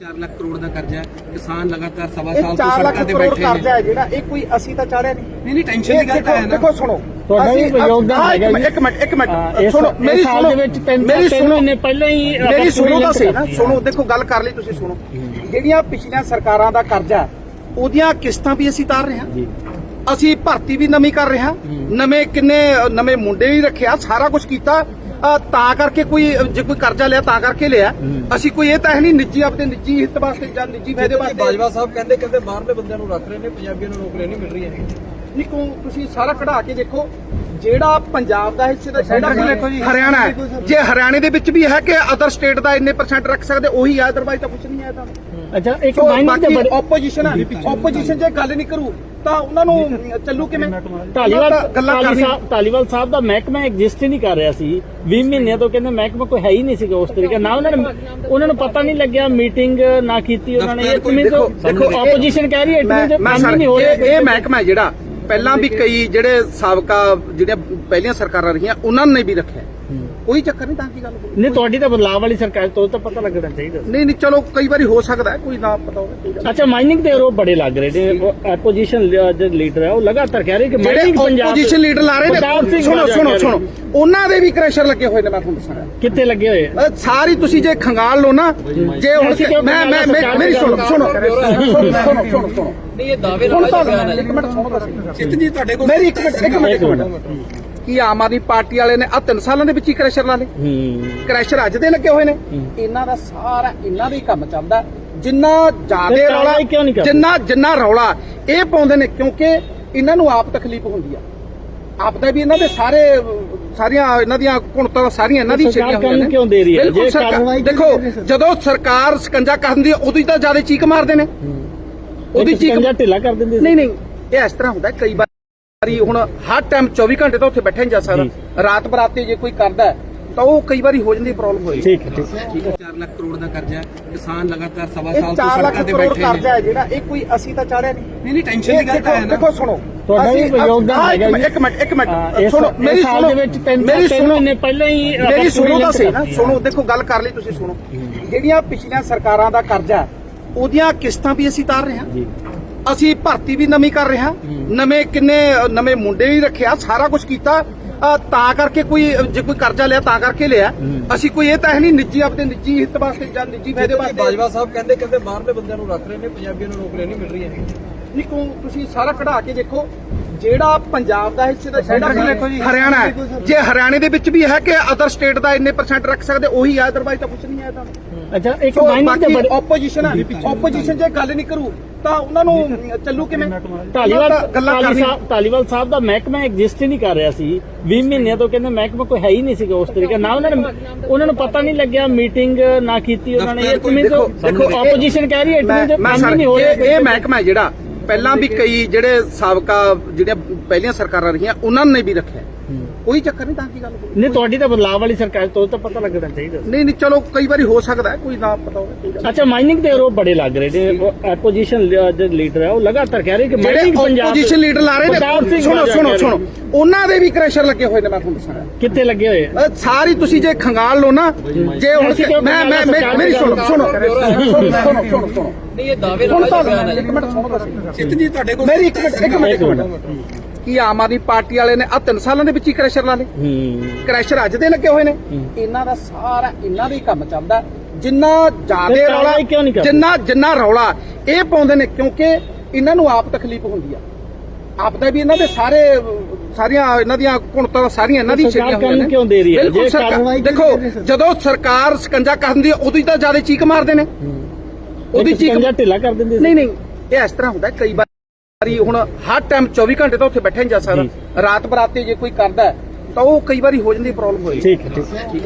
4 ਲੱਖ ਕਰੋੜ ਦਾ ਕਰਜ਼ਾ ਹੈ। ਕਿਸਾਨ ਲਗਾਤਾਰ ਸਵਾ ਸਾਲ ਤੋਂ 4 ਲੱਖ ਸੜਕਾਂ ਤੇ ਕਰੋੜ ਬੈਠੇ ਕਰਜ਼ਾ ਨੇ। ਹੈ ਜਿਹੜਾ ਇਹ ਕੋਈ ਅਸੀਂ ਤਾਂ ਚਾੜਿਆ ਨਹੀਂ। ਨਹੀਂ ਨਹੀਂ ਟੈਨਸ਼ਨ ਦੀ ਗੱਲ ਤਾਂ ਹੈ ਨਾ। ਦੇਖੋ ਸੁਣੋ। ਤੁਹਾਡਾ ਵੀ ਅਸੀਂ- ਯੋਗਦਾਨ ਹਾਂ, ਹੈਗਾ ਜੀ। ਇੱਕ ਮਿੰਟ ਇੱਕ ਮਿੰਟ। ਇਸ- ਸੁਣੋ ਇਸ ਮੇਰੀ ਸਾਲ ਸੁਣੋ। ਦੇ ਵਿੱਚ ਤਿੰਨ- ਮੇਰੀ ਤਿੰਨ ਸੁਣੋ। ਮਹੀਨੇ ਪਹਿਲਾਂ ਹੀ ਆਪਾਂ ਮੇਰੀ ਸੁਣੋ ਤਾਂ ਸਹੀ ਨਾ। ਸੁਣੋ ਦੇਖੋ ਗੱਲ ਕਰ ਲਈ ਤੁਸੀਂ ਸੁਣੋ। ਜਿਹੜੀਆਂ ਪਿਛਲੀਆਂ ਸਰਕਾਰਾਂ ਦਾ ਕਰਜ਼ਾ ਹੈ, ਉਹਦੀਆਂ ਕਿਸ਼ਤਾਂ ਵੀ ਅਸੀਂ ਤਾਰ ਰਹੇ ਹਾਂ। ਜੀ। ਅਸੀਂ ਭਰਤੀ ਵੀ ਨਵੀਂ ਕਰ ਰਹੇ ਹਾਂ। ਨਵੇਂ ਕਿੰਨੇ ਅ, ਨਵੇਂ ਮੁੰਡੇ ਵੀ ਰੱਖਿਆ ਸਾਰਾ ਕੁਝ ਕੀਤਾ। ਤਾਂ ਕਰਕੇ ਕੋਈ ਜੇ ਕੋਈ ਕਰਜ਼ਾ ਲਿਆ ਤਾਂ ਕਰਕੇ ਲਿਆ। ਅਸੀਂ ਕੋਈ ਇਹ ਤਾਂ ਹੈ ਨਹੀਂ ਨਿੱਜੀ ਆਪਣੇ ਨਿੱਜੀ ਹਿੱਤ ਵਾਸਤੇ ਜਾਂ ਨਿੱਜੀ ਫਾਇਦੇ ਵਾਸਤੇ। ਬਾਜਵਾ ਸਾਹਿਬ ਕਹਿੰਦੇ ਕਹਿੰਦੇ ਬਾਹਰਲੇ ਬੰਦਿਆਂ ਨੂੰ ਰੱਖ ਰਹੇ ਨੇ ਪੰਜਾਬੀਆਂ ਨੂੰ ਨੌਕਰੀਆਂ ਨਹੀਂ ਮਿਲ ਰਹੀਆਂ ਨਹੀਂ ਕੋ ਤੁਸੀਂ ਸਾਰਾ ਕਢਾ ਕੇ ਦੇਖੋ ਜਿਹੜਾ ਪੰਜਾਬ ਦਾ ਹਿੱਸੇ ਦਾ ਜਿਹੜਾ Percentage ਦੇਖੋ ਜੀ। ਹਰਿਆਣਾ ਜੇ ਹਰਿਆਣੇ ਦੇ ਵਿੱਚ ਵੀ ਹੈ ਕਿ ਅਦਰ ਸਟੇਟ ਦਾ ਇੰਨੇ ਪਰਸੈਂਟ ਰੱਖ ਸਕਦੇ ਉਹੀ ਹੈ ਅਦਰਵਾਈਜ਼ ਤਾਂ ਕੁਝ ਨਹੀਂ ਹੈ ਤਾਂ। ਅੱਛਾ ਇੱਕ ਸੋ ਮਾਈਨਿੰਗ ਦੇ ਬਾਕੀ ਬੜੇ ਆਪੋਜੀਸ਼ਨ ਹੈ ਆਪੋਜੀਸ਼ਨ ਜੇ ਗੱਲ ਨਹੀਂ ਕਰੂ ਤਾਂ ਉਹਨਾਂ ਨੂੰ ਚੱਲੂ ਕਿਵੇਂ? ਧਾਲੀਵਾਲ ਉਹਨਾਂ ਤਾਂ ਗੱਲਾਂ ਧਾਲੀ ਕਰਨੀਆਂ। ਸਾਹਿਬ ਧਾਲੀਵਾਲ ਸਾਹਿਬ ਦਾ ਮਹਿਕਮਾ ਐਗਜ਼ਿਸਟ ਹੀ ਨਹੀਂ ਕਰ ਰਿਹਾ ਸੀ। 20 ਮਹੀਨਿਆਂ ਤੋਂ ਕਹਿੰਦੇ ਮਹਿਕਮਾ ਕੋਈ ਹੈ ਹੀ ਨਹੀਂ ਸੀਗਾ ਉਸ ਤਰੀਕੇ ਨਾ ਉਹਨਾਂ ਨੇ ਉਹਨਾਂ ਨੂੰ ਪਤਾ ਨਹੀਂ ਲੱਗਿਆ ਮੀਟਿੰਗ ਨਾ ਕੀਤੀ ਉਹਨਾਂ ਨੇ। ਇਹ ਮੀਨਸ ਦੇਖੋ ਦੇਖੋ ਇਹ- ਆਪੋਜੀਸ਼ਨ ਕਹਿ ਰਹੀ ਹੈ ਮੈਂ ਇਟ ਮੈਂ ਮੀਨਸ ਸਰ ਨਹੀਂ ਹੋ ਇਹ ਰਿਹਾ। ਇਹ ਮਹਿਕਮਾ ਹੈ ਜਿਹੜਾ ਪਹਿਲਾਂ ਵੀ ਕਈ ਜਿਹੜੇ ਸਾਬਕਾ ਜਿਹੜੀਆਂ ਪਹਿਲੀਆਂ ਸਰਕਾਰਾਂ ਰਹੀਆਂ ਉਹਨਾਂ ਨੇ ਵੀ ਰੱਖਿਆ। ਕੋਈ ਚੱਕਰ ਨਹੀਂ ਤਾਂ ਕੀ ਗੱਲ ਨਹੀਂ ਤੁਹਾਡੀ ਤਾਂ ਬਦਲਾਅ ਵਾਲੀ ਸਰਕਾਰ ਤੋਂ ਤਾਂ ਪਤਾ ਲੱਗਣਾ ਚਾਹੀਦਾ ਸੀ। ਨਹੀਂ ਨਹੀਂ ਚਲੋ ਕਈ ਵਾਰੀ ਹੋ ਸਕਦਾ ਹੈ, ਕੋਈ ਨਾ ਪਤਾ ਹੋਵੇ ਅੱਛਾ ਮਾਈਨਿੰਗ ਦੇ ਆਰੋਪ ਬੜੇ ਲੱਗ ਰਹੇ ਨੇ। ਆਪੋਜੀਸ਼ਨ ਲੀਡਰ ਹੈ ਉਹ ਲਗਾਤਾਰ ਕਹਿ ਰਹੇ ਕਿ mining ਪੰਜਾਬ ਆਪੋਜੀਸ਼ਨ ਲੀਡਰ ਲਾ ਰਹੇ ਨੇ ਸੁਣੋ ਸੁਣੋ ਸੁਣੋ ਉਹਨਾਂ ਦੇ ਵੀ ਕ੍ਰੈਸ਼ਰ ਲੱਗੇ ਹੋਏ ਨੇ ਮੈਂ ਤੁਹਾਨੂੰ ਦੱਸਾਂਗਾ ਕਿੱਥੇ ਲੱਗੇ ਹੋਏ? ਸਾਰੀ ਤੁਸੀਂ ਜੇ ਖੰਗਾਲ ਲਓ ਨਾ ਜੇ ਹੁਣ ਮੈਂ ਮੈਂ ਮੇਰੀ ਸੁਣੋ ਸੁਣੋ ਸੁਣੋ ਸੁਣੋ ਨਹੀਂ ਇਹ ਦਾਅਵੇ ਲਓ, ਇੱਕ ਮਿੰਟ ਸੁਣੋ ਤਾਂ ਸਹੀ। ਚਿੱਤ ਜੀ ਤੁਹਾਡੇ ਕੋਲ ਮੇਰੀ ਇੱਕ ਮਿੰਟ ਇੱਕ ਮਿੰਟ ਇੱਕ ਮਿੰਟ। ਕੀ ਆਮ ਆਦਮੀ ਪਾਰਟੀ ਵਾਲੇ ਨੇ ਆ ਤਿੰਨ ਸਾਲਾਂ ਦੇ ਵਿੱਚ ਹੀ ਕ੍ਰੈਸ਼ਰ ਲਾ ਲਏ। ਹੂੰ। ਕ੍ਰੈਸ਼ਰ ਅੱਜ ਦੇ ਲੱਗੇ ਹੋਏ ਨੇ। ਇਹਨਾਂ ਦਾ ਸਾਰਾ ਇਹਨਾਂ ਦਾ ਹੀ ਕੰਮ ਚੱਲਦਾ। ਜਿੰਨਾ ਜ਼ਿਆਦੇ ਰੌਲਾ? ਜਿੰਨਾ ਜਿੰਨਾ ਰੌਲਾ ਇਹ ਪਾਉਂਦੇ ਨੇ ਕਿਉਂਕਿ ਇਹਨਾਂ ਨੂੰ ਆਪ ਤਕਲੀਫ ਹੁੰਦੀ ਆ। ਆਪ ਦਾ ਵੀ ਇਹਨਾਂ ਦੇ ਸਾਰੇ ਸਾਰੀਆਂ ਇਹਨਾਂ ਦੀਆਂ ਕੁਣਤਾਂ ਸਾਰੀਆਂ ਇਹਨਾਂ ਦੀ ਛੇੜੀਆਂ ਹੋਈਆਂ ਕੰਮ ਨੇ। ਕਿਉਂ ਦੇ ਰਹੀ ਹੈ? ਜੇ ਕਾਰਵਾਈ ਦੇਖੋ ਜਦੋਂ ਸਰਕਾਰ ਸਕੰਜਾ ਕਰਦੀ ਹੈ ਉਦੋਂ ਹੀ ਤਾਂ ਜ਼ਿਆਦਾ ਚੀਕ ਮਾਰਦੇ ਨੇ। ਉਹਦੀ ਚੀਕ ਢਿੱਲਾ ਕਰ ਦਿੰਦੇ ਨਹੀਂ ਨਹੀਂ ਇਹ ਇਸ ਤਰ੍ਹਾਂ ਹੁੰਦਾ ਕਈ ਵਾਰੀ ਹੁਣ ਹਰ ਟਾਈਮ 24 ਘੰਟੇ ਤਾਂ ਉੱਥੇ ਬੈਠਾ ਨਹੀਂ ਜਾ ਸਕਦਾ। ਰਾਤ ਬਰਾਤੇ ਜੇ ਕੋਈ ਕਰਦਾ ਤਾਂ ਉਹ ਕਈ ਵਾਰੀ ਹੋ ਜਾਂਦੀ ਪ੍ਰੋਬਲਮ ਹੋਈ। ਠੀਕ ਹੈ ਠੀਕ। ਹੈ। 4 ਲੱਖ ਕਰੋੜ ਦਾ ਕਰਜ਼ਾ ਕਿਸਾਨ ਲਗਾਤਾਰ ਸਵਾ ਸਾਲ ਤੋਂ 4 ਲੱਖ ਸੜਕਾਂ ਤੇ ਕਰੋੜ ਬੈਠੇ ਕਰਜ਼ਾ ਨੇ। ਹੈ ਜਿਹੜਾ ਇਹ ਕੋਈ ਅਸੀਂ ਤਾਂ ਚਾੜਿਆ ਨਹੀਂ। ਨਹੀਂ ਨਹੀਂ ਟੈਨਸ਼ਨ ਦੀ ਗੱਲ ਤਾਂ ਹੈ ਨਾ। ਦੇਖੋ ਸੁਣੋ। ਤੁਹਾਡਾ ਵੀ ਯੋਗਦਾਨ ਹੈਗਾ। ਇੱਕ ਮਿੰਟ ਇੱਕ ਮਿੰਟ। ਸੁਣੋ ਮੇਰੀ ਸਾਲ ਸੁਣੋ। ਦੇ ਵਿੱਚ ਤਿੰਨ- ਮੇਰੀ ਤਿੰਨ ਸੁਣੋ। ਮਹੀਨੇ ਪਹਿਲਾਂ ਹੀ ਮੇਰੀ ਸੁਣੋ ਤਾਂ ਸਹੀ। ਨਾ ਸੁਣੋ ਦੇਖੋ ਗੱਲ ਕਰ ਲਈ ਤੁਸੀਂ ਸੁਣੋ। ਜਿਹੜੀਆਂ ਪਿਛਲੀਆਂ ਸਰਕਾਰਾਂ ਦਾ ਕਰਜ਼ਾ ਹੈ, ਉਹਦੀਆਂ ਕਿਸ਼ਤਾਂ ਵੀ ਅਸੀਂ ਤਾਰ ਰਹੇ ਹਾਂ। ਜੀ। ਅਸੀਂ ਭਰਤੀ ਵੀ ਨਵੀਂ ਕਰ ਰਹੇ ਹਾਂ। ਨਵੇਂ ਕਿੰਨੇ ਨਵੇਂ ਮੁੰਡੇ ਵੀ ਰੱਖਿਆ ਸਾਰਾ ਕੁਝ ਕੀਤਾ। ਤਾਂ ਕਰਕੇ ਕੋਈ ਜੇ ਕੋਈ ਕਰਜ਼ਾ ਲਿਆ ਤਾਂ ਕਰਕੇ ਲਿਆ। ਅਸੀਂ ਕੋਈ ਇਹ ਤਾਂ ਹੈ ਨਹੀਂ ਨਿੱਜੀ ਆਪਣੇ ਨਿੱਜੀ ਹਿੱਤ ਵਾਸਤੇ ਜਾਂ ਨਿੱਜੀ ਫਾਇਦੇ ਵਾਸਤੇ। ਬਾਜਵਾ ਸਾਹਿਬ ਕਹਿੰਦੇ ਕਹਿੰਦੇ ਬਾਹਰਲੇ ਬੰਦਿਆਂ ਨੂੰ ਰੱਖ ਰਹੇ ਨੇ ਪੰਜਾਬੀਆਂ ਨੂੰ ਨੌਕਰੀਆਂ ਨਹੀਂ ਮਿਲ ਰਹੀਆਂ ਨਹੀਂ ਕੋ ਤੁਸੀਂ ਸਾਰਾ ਕਢਾ ਕੇ ਦੇਖੋ ਜਿਹੜਾ ਪੰਜਾਬ ਦਾ ਹਿੱਸੇ ਦਾ ਜਿਹੜਾ Percentage ਦੇਖੋ ਜੀ। ਹਰਿਆਣਾ ਜੇ ਹਰਿਆਣੇ ਦੇ ਵਿੱਚ ਵੀ ਹੈ ਕਿ ਅਦਰ ਸਟੇਟ ਦਾ ਇੰਨੇ ਪਰਸੈਂਟ ਰੱਖ ਸਕਦੇ ਉਹੀ ਹੈ ਅਦਰਵਾਈਜ਼ ਤਾਂ ਕੁਝ ਨਹੀਂ ਹੈ ਤਾਂ। ਅੱਛਾ ਇੱਕ ਸੋ ਮਾਈਨਿੰਗ ਦੇ ਬਾਕੀ ਬੜੇ ਆਪੋਜੀਸ਼ਨ ਹੈ ਆਪੋਜੀਸ਼ਨ ਜੇ ਗੱਲ ਨਹੀਂ ਕਰੂ ਤਾਂ ਉਹਨਾਂ ਨੂੰ ਚੱਲੂ ਕਿਵੇਂ? ਧਾਲੀਵਾਲ ਉਹਨਾਂ ਤਾਂ ਗੱਲਾਂ ਧਾਲੀ ਕਰਨੀਆਂ ਸਾਹਿਬ ਧਾਲੀਵਾਲ ਸਾਹਿਬ ਦਾ ਮਹਿਕਮਾ ਐਗਜ਼ਿਸਟ ਹੀ ਨਹੀਂ ਕਰ ਰਿਹਾ ਸੀ। 20 ਮਹੀਨਿਆਂ ਤੋਂ ਕਹਿੰਦੇ ਮਹਿਕਮਾ ਕੋਈ ਹੈ ਹੀ ਨਹੀਂ ਸੀਗਾ ਉਸ ਤਰੀਕੇ ਨਾ ਉਹਨਾਂ ਨੇ ਉਹਨਾਂ ਨੂੰ ਪਤਾ ਨਹੀਂ ਲੱਗਿਆ ਮੀਟਿੰਗ ਨਾ ਕੀਤੀ ਉਹਨਾਂ ਨੇ। ਇਹ ਮੀਨਸ ਦੇਖੋ ਦੇਖੋ ਇਹ- ਆਪੋਜੀਸ਼ਨ ਕਹਿ ਰਹੀ ਹੈ ਇਟ ਮੈਂ ਮੀਨਸ ਮੈਂ ਕੰਮ ਸਰ ਹੀ ਨਹੀਂ ਹੋ ਇਹ ਰਿਹਾ। ਇਹ ਮਹਿਕਮਾ ਹੈ ਜਿਹੜਾ ਪਹਿਲਾਂ ਵੀ ਕਈ ਜਿਹੜੇ ਸਾਬਕਾ ਜਿਹੜੀਆਂ ਪਹਿਲੀਆਂ ਸਰਕਾਰਾਂ ਰਹੀਆਂ ਉਹਨਾਂ ਨੇ ਵੀ ਰੱਖਿਆ। ਕੋਈ ਚੱਕਰ ਨਹੀਂ ਤਾਂ ਕੀ ਗੱਲ ਨਹੀਂ ਤੁਹਾਡੀ ਤਾਂ ਬਦਲਾਅ ਵਾਲੀ ਸਰਕਾਰ ਤੋਂ ਤਾਂ ਪਤਾ ਲੱਗਣਾ ਚਾਹੀਦਾ ਸੀ। ਨਹੀਂ ਨਹੀਂ ਚਲੋ ਕਈ ਵਾਰੀ ਹੋ ਸਕਦਾ ਹੈ, ਕੋਈ ਨਾ ਪਤਾ ਹੋਵੇ ਕੋਈ ਗੱਲ ਅੱਛਾ ਮਾਈਨਿੰਗ ਦੇ ਆਰੋਪ ਬੜੇ ਲੱਗ ਰਹੇ ਨੇ। ਆਪੋਜੀਸ਼ਨ ਲੀਡਰ ਹੈ ਉਹ ਲਗਾਤਾਰ ਕਹਿ ਰਹੇ ਕਿ ਜਿਹੜੇ mining ਪੰਜਾਬ ਆਪੋਜੀਸ਼ਨ ਲੀਡਰ ਲਾ ਰਹੇ ਪ੍ਰਤਾਪ ਨੇ ਸਿੰਘ ਸੁਣੋ ਬਾਜਵਾ ਸੁਣੋ ਕਹਿ ਰਹੇ ਸੁਣੋ ਉਹਨਾਂ ਦੇ ਵੀ ਕ੍ਰੈਸ਼ਰ ਲੱਗੇ ਹੋਏ ਨੇ ਮੈਂ ਤੁਹਾਨੂੰ ਦੱਸਾਂਗਾ ਕਿੱਥੇ ਲੱਗੇ ਹੋਏ ਆ? ਸਾਰੀ ਤੁਸੀਂ ਜੇ ਖੰਗਾਲ ਲਓ ਨਾ ਜੇ ਹੁਣ ਅਸੀਂ ਕਿਉਂ ਮੈਂ ਮੈਂ ਮੈਂ- ਮੇਰੀ ਸੁਣੋ ਸੁਣੋ ਸੁਣੋ ਸੁਣੋ ਸੁਣੋ ਸੁਣੋ ਨਹੀਂ ਇਹ ਦਾਅਵੇ ਸੁਣ ਤਾਂ ਲਓ, ਇੱਕ ਮਿੰਟ ਸੁਣੋ ਤਾਂ ਸਹੀ। ਚਿੱਤ ਜੀ ਤੁਹਾਡੇ ਕੋਲ ਮੇਰੀ ਇੱਕ ਮਿੰਟ ਇੱਕ ਮਿੰਟ ਇੱਕ ਮਿੰਟ। ਕੀ ਆਮ ਆਦਮੀ ਪਾਰਟੀ ਵਾਲੇ ਨੇ ਆ ਤਿੰਨ ਸਾਲਾਂ ਦੇ ਵਿੱਚ ਹੀ ਕ੍ਰੈਸ਼ਰ ਲਾ ਲਏ। ਹੂੰ। ਕ੍ਰੈਸ਼ਰ ਅੱਜ ਦੇ ਲੱਗੇ ਹੋਏ ਨੇ। ਇਹਨਾਂ ਦਾ ਸਾਰਾ ਇਹਨਾਂ ਦਾ ਹੀ ਕੰਮ ਚੱਲਦਾ। ਜਿੰਨਾ ਜ਼ਿਆਦੇ ਰੌਲਾ? ਜਿੰਨਾ ਜਿੰਨਾ ਰੌਲਾ ਇਹ ਪਾਉਂਦੇ ਨੇ ਕਿਉਂਕਿ ਇਹਨਾਂ ਨੂੰ ਆਪ ਤਕਲੀਫ ਹੁੰਦੀ ਆ। ਆਪ ਦਾ ਵੀ ਇਹਨਾਂ ਦੇ ਸਾਰੇ ਸਾਰੀਆਂ ਇਹਨਾਂ ਦੀਆਂ ਕੁਣਤਾਂ ਸਾਰੀਆਂ ਇਹਨਾਂ ਦੀ ਛੇੜੀਆਂ ਹੋਈਆਂ ਕਿਉਂ ਦੇ ਰਹੀ ਹੈ? ਜੇ ਕਾਰਵਾਈ ਦੇਖੋ ਜਦੋਂ ਸਰਕਾਰ ਸਕੰਜਾ ਕਰਦੀ ਹੈ ਉਦੋਂ ਹੀ ਤਾਂ ਜ਼ਿਆਦਾ ਚੀਕ ਮਾਰਦੇ ਨੇ। ਉਹਦੀ ਚੀਕ ਢਿੱਲਾ ਕਰ ਦਿੰਦੇ ਨਹੀਂ ਨਹੀਂ ਇਹ ਇਸ ਤਰ੍ਹਾਂ ਹੁੰਦਾ ਕਈ ਵਾਰੀ ਹੁਣ ਹਰ ਟਾਈਮ 24 ਘੰਟੇ ਤਾਂ ਉੱਥੇ ਬੈਠਾ ਨਹੀਂ ਜਾ ਸਕਦਾ। ਰਾਤ ਬਰਾਤੇ ਜੇ ਕੋਈ ਕਰਦਾ ਤਾਂ ਉਹ ਕਈ ਵਾਰੀ ਹੋ ਜਾਂਦੀ ਪ੍ਰੋਬਲਮ ਹੋਈ। ਠੀਕ ਹੈ ਠੀਕ ਹੈ।